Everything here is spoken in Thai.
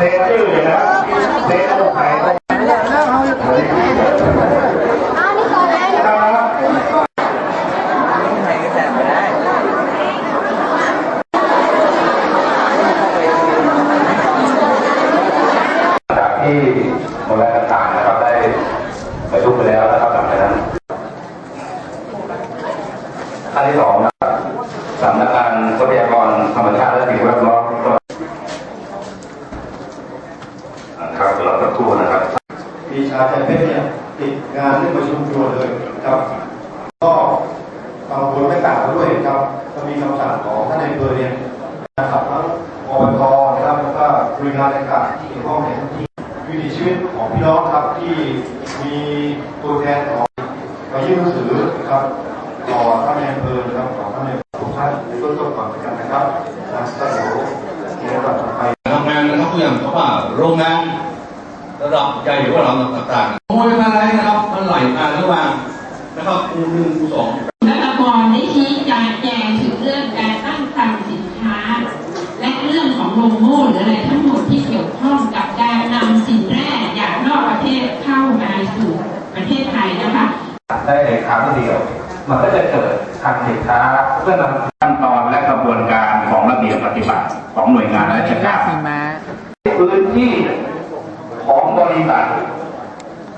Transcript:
เซชื่อนะเซต้องขายนะครับจากที่หน่วยงานต่างๆนะครับได้ประชุมไปแล้วนะครับหลังจากนั้นขั้นที่สองนะครับสำนักงานทรัพยากรธรรมชาติและสิ่งแวดล้อม ครับรอสักครู่นะครับปีชาชัยเพชรเนี่ยติดงานที่ประชุมด่วนเลยครับ ก็กังวลไม่ต่างกันด้วยครับก็มีคำสั่งของท่านในายอำเภอเนี่ยนะครับทั้งอบตนะครับแล้วก็หน่วยงานต่างๆที่เกี่ยวข้องในพื้นที่วิถีชีวิตของพี่น้องครับที่มีตัวแทนของมายื่นหนังสือนะครับต่อท่านในายอำเภอนะครับต่อท่านในายทุกท่านในต้นต้นก่อนเหมือนกันนะครับนะก็เดี๋ยวเดี๋ยวเราจะไปทำงานนะครับตัวอย่างเขาว่าโรงงาน ระดับใหญ่หรือว่าระดับต่างๆโมยอะไรนะครับมันไหลมาระหว่างนะครับคูหนึ่งคูสองรัฐบาลได้ชี้แจงแจงถึงเรื่องการตั้งครรภ์สินค้า และเรื่องของโลโก้หรืออะไรทั้งหมดที่เกี่ยวข้องกับการนำสินแร่จากนอกประเทศเข้ามาสู่ประเทศไทยนะคะได้ในครั้งเดียว มันก็จะเกิดทางสินค้าเพื่อนำขั้นตอนและกระบวนการของระเบียบปฏิบัติของหน่วยงานราชการพื้นที่ ของบริษัท